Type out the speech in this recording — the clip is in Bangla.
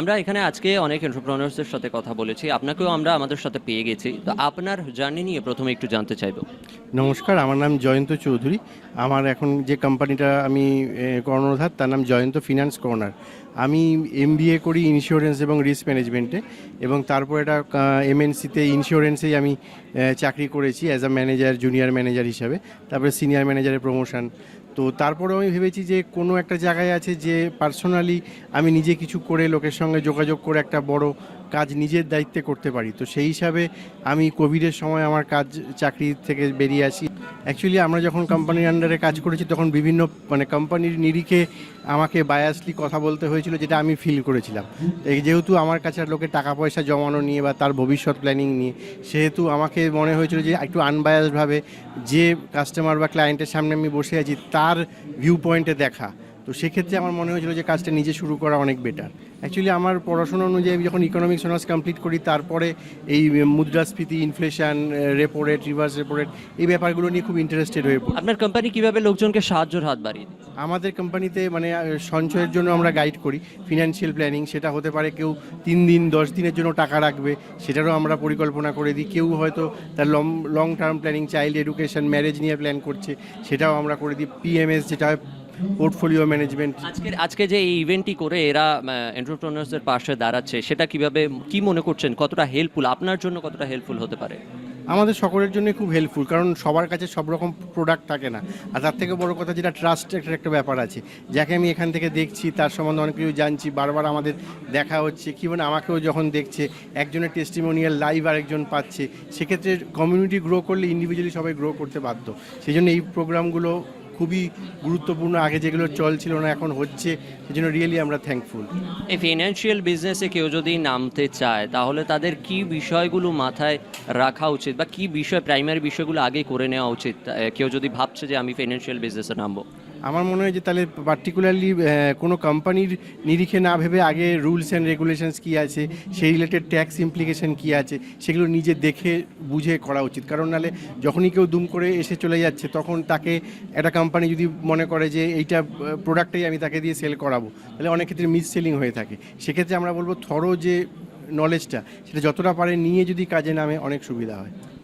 আমরা এখানে আজকে অনেক এন্টারপ্রেনার্সদের সাথে কথা বলেছি। আপনাকেও আমরা আমাদের সাথে পেয়ে গেছি। তো আপনার জার্নি নিয়ে প্রথমে একটু জানতে চাইব। নমস্কার, আমার নাম জয়ন্ত চৌধুরী। আমার এখন যে কোম্পানিটা আমি কর্ণধার, তার নাম জয়ন্ত ফিনান্স কর্নার আমি এম করি ইন্স্যুরেন্স এবং রিস্ক ম্যানেজমেন্টে এবং তারপর এটা এমএনসিতে ইন্স্যুরেন্সেই আমি চাকরি করেছি as a manager junior manager হিসাবে। তারপরে সিনিয়র ম্যানেজারের প্রমোশন তো তারপরেও আমি ভেবেছি যে কোনো একটা জায়গায় আছে যে পার্সোনালি আমি নিজে কিছু করে লোকের সঙ্গে যোগাযোগ করে একটা বড় কাজ নিজের দায়িত্বে করতে পারি। তো সেই হিসাবে আমি কোভিডের সময় আমার কাজ, চাকরি থেকে বেরিয়ে আসি। অ্যাকচুয়ালি আমরা যখন কোম্পানির আন্ডারে কাজ করেছি, তখন বিভিন্ন মানে কোম্পানির নিরিখে আমাকে বায়াসলি কথা বলতে হয়েছিল, যেটা আমি ফিল করেছিলাম। যেহেতু আমার কাছে লোকের টাকা পয়সা জমানো নিয়ে বা তার ভবিষ্যৎ প্ল্যানিং নিয়ে, সেহেতু আমাকে মনে হয়েছিল যে একটু আনবায়াসভাবে যে কাস্টমার বা ক্লায়েন্টের সামনে আমি বসে আছি, তার ভিউ পয়েন্টে দেখা। তো সেক্ষেত্রে আমার মনে হয়েছিল যে কাজটা নিজে শুরু করা অনেক বেটার অ্যাকচুয়ালি আমার পড়াশোনা অনুযায়ী আমি যখন ইকোনমিক্স অনার্স কমপ্লিট করি তারপরে এই মুদ্রাস্ফীতি inflation repo rate reverse repo rate এই ব্যাপারগুলো নিয়ে খুব ইন্টারেস্টেড হয়ে পড়ি। আপনার কোম্পানি কীভাবে লোকজনকে সাহায্যের হাত বাড়িয়ে আমাদের কোম্পানিতে মানে সঞ্চয়ের জন্য আমরা গাইড করি। ফিনান্সিয়াল প্ল্যানিং সেটা হতে পারে কেউ তিন দিন দশ দিনের জন্য টাকা রাখবে সেটারও আমরা পরিকল্পনা করে দিই। কেউ হয়তো তার long long term planning child education marriage নিয়ে প্ল্যান করছে সেটাও আমরা করে দিই। পিএমএস যেটা পোর্টফোলিও ম্যানেজমেন্ট আজকের আজকে যে এই ইভেন্টটি করে এরা এন্টারপ্রেনার্সদের পাশে দাঁড়াচ্ছে সেটা কীভাবে কি মনে করছেন? কতটা হেল্পফুল আপনার জন্য কতটা হেল্পফুল হতে পারে? আমাদের সকলের জন্য খুব হেল্পফুল কারণ সবার কাছে সব রকম প্রোডাক্ট থাকে না। আর তার থেকে বড় কথা যেটা ট্রাস্ট একটা একটা ব্যাপার আছে। যাকে আমি এখান থেকে দেখছি তার সম্বন্ধে অনেক কিছু জানছি বারবার আমাদের দেখা হচ্ছে কি মানে আমাকেও যখন দেখছে একজনের টেস্টিমোনিয়াল লাইভ আরেকজন পাচ্ছে সেক্ষেত্রে কমিউনিটি গ্রো করলে ইন্ডিভিজুয়ালি সবাই গ্রো করতে বাধ্য। সেই জন্য এই প্রোগ্রামগুলো খুবই গুরুত্বপূর্ণ। আগে যেগুলো চল ছিল না, এখন হচ্ছে। সেই জন্য রিয়েলি আমরা থ্যাঙ্কফুল এই ফিনান্সিয়াল বিজনেসে কেউ যদি নামতে চায়, তাহলে তাদের কি বিষয়গুলো মাথায় রাখা উচিত? বা কি বিষয় প্রাইমারি বিষয়গুলো আগে করে নেওয়া উচিত? কেউ যদি ভাবছে যে আমি ফিনান্সিয়াল বিজনেসে নামবো। আমার মনে হয় যে তাহলে পার্টিকুলারলি কোনো কোম্পানির নিরিখে না ভেবে আগে রুলস অ্যান্ড রেগুলেশনস কী আছে, সেই রিলেটেড ট্যাক্স ইমপ্লিকেশন কী আছে, সেগুলো নিজে দেখে বুঝে করা উচিত। কারণ নাহলে যখনই কেউ দুম করে এসে চলে যাচ্ছে, তখন তাকে একটা কোম্পানি যদি মনে করে যে এইটা প্রোডাক্টটাই আমি তাকে দিয়ে সেল করাবো, তাহলে অনেক ক্ষেত্রে মিস সেলিং হয়ে থাকে। সেক্ষেত্রে আমরা বলব থরো যে নলেজটা সেটা যতটা পারে নিয়ে যদি কাজে নামে, অনেক সুবিধা হয়।